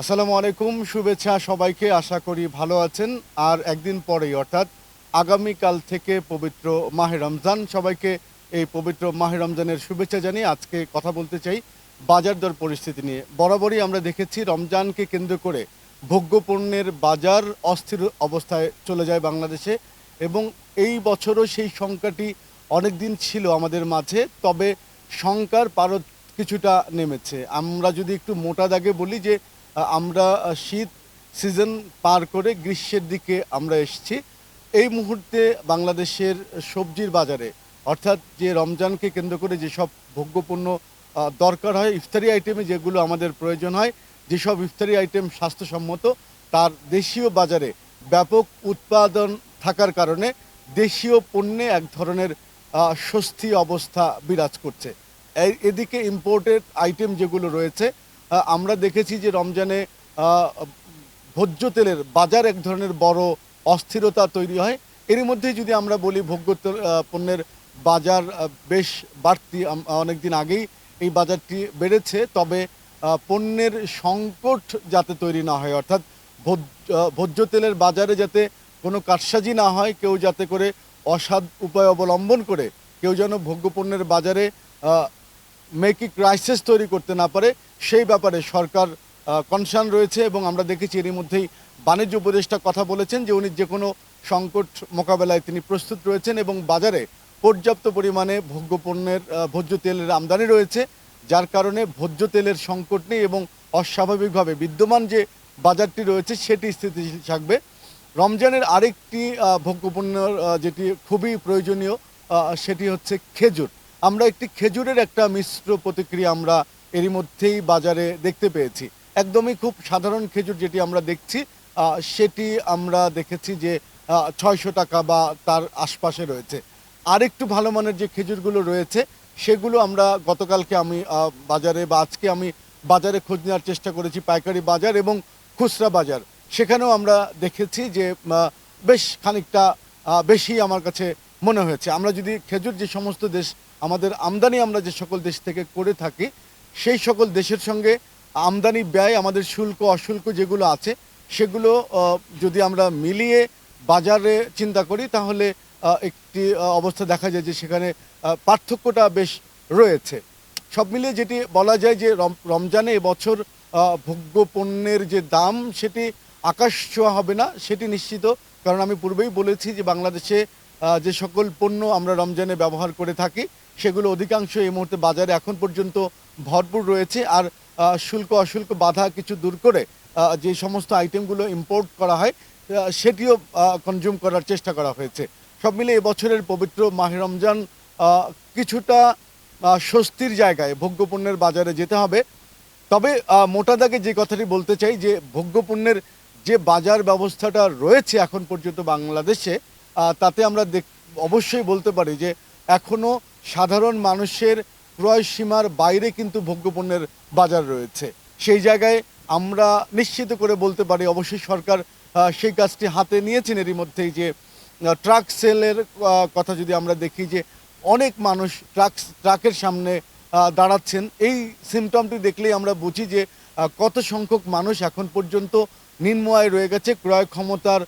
আসসালামু আলাইকুম, শুভেচ্ছা সবাইকে, আশা করি ভালো আছেন। আর একদিন পরেই, অর্থাৎ আগামীকাল থেকে পবিত্র মাহে রমজান, সবাইকে এই পবিত্র মাহে রমজানের শুভেচ্ছা জানিয়ে আজকে কথা বলতে চাই বাজার দর পরিস্থিতি নিয়ে। বরাবরই আমরা দেখেছি রমজানকে কেন্দ্র করে ভোগ্যপণ্যের বাজার অস্থির অবস্থায় চলে যায় বাংলাদেশে এবং এই বছরও সেই সংখ্যাটি অনেক দিন ছিল আমাদের মাঝে, তবে সংখ্যার পারদ কিছুটা নেমেছে। আমরা যদি একটু মোটা দাগে বলি যে আমরা শীত সিজন পার করে গ্রীষ্মের দিকে আমরা এসেছি। এই মুহূর্তে বাংলাদেশের সবজির বাজারে অর্থাৎ যে রমজানকে কেন্দ্র করে যেসব ভোগ্যপণ্য আহ, দরকার হয় ইফতারি আইটেমে যেগুলো আমাদের প্রয়োজন হয় যেসব ইফতারি আইটেম স্বাস্থ্যসম্মত তার দেশীয় বাজারে ব্যাপক উৎপাদন থাকার কারণে দেশীয় পণ্যে এক ধরনের স্বস্তি অবস্থা বিরাজ করছে। এদিকে ইম্পোর্টেড আইটেম যেগুলো রয়েছে আমরা দেখেছি যে রমজানে ভোজ্য তেলের বাজার এক ধরনের বড় অস্থিরতা তৈরি হয়। এর মধ্যে যদি আমরা বলি ভোগ্য পণ্যের বাজার বেশ বাড়তি অনেকদিন আগেই এই বাজারটি বেড়েছে। তবে পণ্যের সংকট যাতে তৈরি না হয়, অর্থাৎ ভোজ্য তেলের বাজারে যাতে কোনো কারসাজি না হয়, কেউ যাতে করে অসাধ উপায় অবলম্বন করে, কেউ যেন ভোগ্যপণ্যের বাজারে মেকি ক্রাইসিস তৈরি করতে না পারে সেই ব্যাপারে সরকার কনসার্ন রয়েছে এবং আমরা দেখেছি এরই মধ্যেই বাণিজ্য উপদেষ্টা কথা বলেছেন যে উনি যে কোনো সংকট মোকাবেলায় তিনি প্রস্তুত রয়েছেন এবং বাজারে পর্যাপ্ত পরিমাণে ভোগ্যপণ্যের ভোজ্য তেলের আমদানি রয়েছে যার কারণে ভোজ্য তেলের সংকট নেই এবং অস্বাভাবিকভাবে বিদ্যমান যে বাজারটি রয়েছে সেটি স্থিতিশীল থাকবে। রমজানের আরেকটি আহ, যেটি খুবই প্রয়োজনীয় সেটি হচ্ছে খেজুর। আমরা একটি খেজুরের একটা মিশ্র প্রতিক্রিয়া আমরা এরই মধ্যেই বাজারে দেখতে পেয়েছি। একদমই খুব সাধারণ খেজুর যেটি আমরা দেখছি সেটি আমরা দেখেছি যে ছয়শো টাকা বা তার আশপাশে রয়েছে। আরেকটু ভালো মানের যে খেজুরগুলো রয়েছে, সেগুলো আমরা গতকালকে আমি বাজারে বা আজকে আমি বাজারে খোঁজ নেওয়ার চেষ্টা করেছি, পাইকারি বাজার এবং খুচরা বাজার। সেখানেও আমরা দেখেছি যে বেশ খানিকটা বেশি আমার কাছে মনে হয়েছে। আমরা যদি খেজুর যে সমস্ত দেশ আমাদের আমদানি আমরা যে সকল দেশ থেকে করে থাকি, সেই সকল দেশের সঙ্গে আমদানি ব্যয়, আমাদের শুল্ক, অশুল্ক যেগুলো আছে, সেগুলো যদি আমরা মিলিয়ে বাজারে চিন্তা করি, তাহলে একটি অবস্থা দেখা যায় যে সেখানে পার্থক্যটা বেশ রয়েছে। সব মিলিয়ে যেটি বলা যায় যে রম- রমজানে এবছর ভোগ্য পণ্যের যে দাম, সেটি আকাশ ছোঁয়া হবে না, সেটি নিশ্চিত। কারণ আমি পূর্বেই বলেছি যে বাংলাদেশে যে সকল পণ্য আমরা রমজানে ব্যবহার করে থাকি সেগুলো অধিকাংশ এই মুহূর্তে বাজারে এখন পর্যন্ত ভরপুর রয়েছে। আর শুল্ক, অশুল্ক বাধা কিছু দূর করে যে সমস্ত আইটেমগুলো ইম্পোর্ট করা হয় সেটিও কনজিউম করার চেষ্টা করা হয়েছে। সব মিলে এবছরের পবিত্র মাহে রমজান কিছুটা স্বস্তির জায়গায় ভোগ্যপণ্যের বাজারে যেতে হবে। তবে মোটা দাগে যে কথাটি বলতে চাই যে, ভোগ্যপণ্যের যে বাজার ব্যবস্থাটা রয়েছে এখন পর্যন্ত বাংলাদেশে তাতে আমরা অবশ্যই বলতে পারি যে, এখনও সাধারণ মানুষের ক্রয় সীমার বাইরে কিন্তু ভোগ্যপণ্যের বাজার রয়েছে। সেই জায়গায় আমরা নিশ্চিত করে বলতে পারি, অবশ্যই সরকার সেই কাজটি হাতে নিয়েছেন। এরই মধ্যেই যে ট্রাক সেলের কথা যদি আমরা দেখি যে, অনেক মানুষ ট্রাক, ট্রাকের সামনে দাঁড়াচ্ছেন। এই সিমটমটি দেখলেই আমরা বুঝি যে কত সংখ্যক মানুষ এখন পর্যন্ত নিম্ন আয় রয়ে গেছে। ক্রয় ক্ষমতার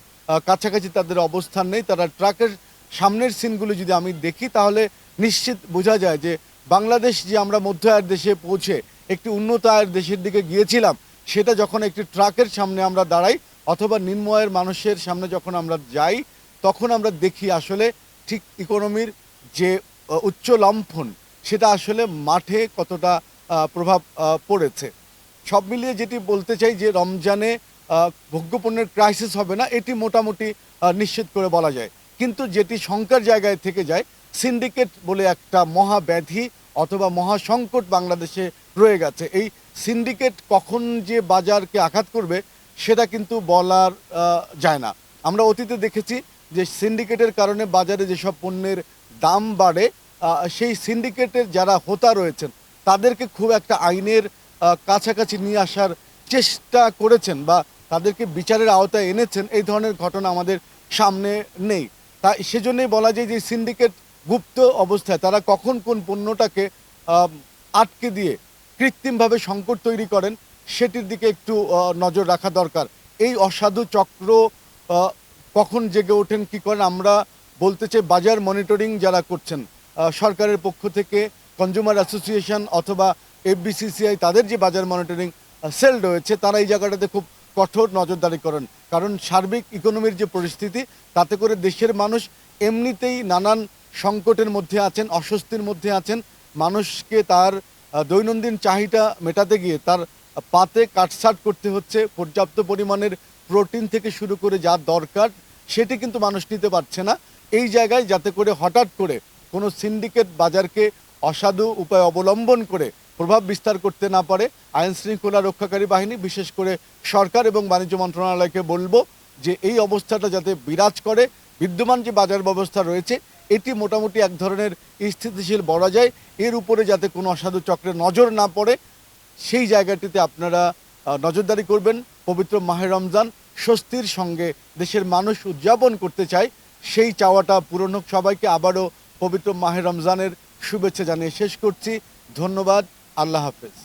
কাছাকাছি তাদের অবস্থান নেই। তারা ট্রাকের সামনের সিনগুলো যদি আমি দেখি, তাহলে নিশ্চিত বোঝা যায় যে বাংলাদেশ যে আমরা মধ্য আয়ের দেশে পৌঁছে একটি উন্নত আয়ের দেশের দিকে গিয়েছিলাম, সেটা যখন একটি ট্রাকের সামনে আমরা দাঁড়াই অথবা নিম্ন আয়ের মানুষের সামনে যখন আমরা যাই, তখন আমরা দেখি আসলে ঠিক ইকোনমির যে উচ্চ লম্ফন, সেটা আসলে মাঠে কতটা প্রভাব পড়েছে। সব মিলিয়ে যেটি বলতে চাই যে, রমজানে ভোগ্যপণ্যের ক্রাইসিস হবে না, এটি মোটামুটি নিশ্চিত করে বলা যায়। কিন্তু যেটি শঙ্কার জায়গায় থেকে যায় সিন্ডিকেট বলে একটা মহাব্যাধি অথবা মহাসংকট বাংলাদেশে রয়ে গেছে। এই সিন্ডিকেট কখন যে বাজারকে আঘাত করবে, সেটা কিন্তু বলার যায় না। আমরা অতীতে দেখেছি যে সিন্ডিকেটের কারণে বাজারে যেসব পণ্যের দাম বাড়ে সেই সিন্ডিকেটের যারা হোতা রয়েছেন, তাদেরকে খুব একটা আইনের কাছাকাছি নিয়ে আসার চেষ্টা করেছেন বা তাদেরকে বিচারের আওতায় এনেছেন, এই ধরনের ঘটনা আমাদের সামনে নেই। তা সেজন্যই বলা যায় যে সিন্ডিকেট গুপ্ত অবস্থায় তারা কখন কোন পণ্যটাকে আটকে দিয়ে কৃত্রিমভাবে সংকট তৈরি করেন, সেটির দিকে একটু নজর রাখা দরকার। এই অসাধু চক্র কখন জেগে ওঠেন, কি করেন, আমরা বলতে চাই বাজার মনিটরিং যারা করছেন সরকারের পক্ষ থেকে কনজিউমার অ্যাসোসিয়েশন অথবা এফবিসিসিআই, তাদের যে বাজার মনিটরিং সেল রয়েছে, তারা এই জায়গাটাতে খুব কঠোর নজরদারি করেন কারণ সার্বিক ইকোনমির যে পরিস্থিতি, তাতে করে দেশের মানুষ এমনিতেই নানান সংকটের মধ্যে আছেন, অস্বস্তির মধ্যে আছেন। মানুষকে তার দৈনন্দিন চাহিদা মেটাতে গিয়ে তার পাতে কাটসাট করতে হচ্ছে, পর্যাপ্ত পরিমাণের প্রোটিন থেকে শুরু করে যা দরকার, সেটি কিন্তু মানুষ নিতে পারছে না। এই জায়গায় যাতে করে হঠাৎ করে কোনো সিন্ডিকেট বাজারকে অসাধু উপায় অবলম্বন করে প্রভাব বিস্তার করতে না পারে, আইন শৃঙ্খলা রক্ষাকারী বাহিনী, বিশেষ করে সরকার এবং বাণিজ্য মন্ত্রণালয়কে বলব যে এই অবস্থাটা যাতে বিরাজ করে, বিদ্যমান যে বাজার ব্যবস্থা রয়েছে, এটি মোটামুটি এক ধরনের স্থিতিশীল বলা যায়। এর উপরে যাতে কোনো অসাধু চক্রের নজর না পড়ে, সেই জায়গাটিতে আপনারা নজরদারি করবেন। পবিত্র মাহে রমজান স্বস্তির সঙ্গে দেশের মানুষ উদযাপন করতে চায়, সেই চাওয়াটা পূরণ হোক সবাইকে। আবারও পবিত্র মাহে রমজানের শুভেচ্ছা জানিয়ে শেষ করছি। ধন্যবাদ। আল্লাহ হাফেজ।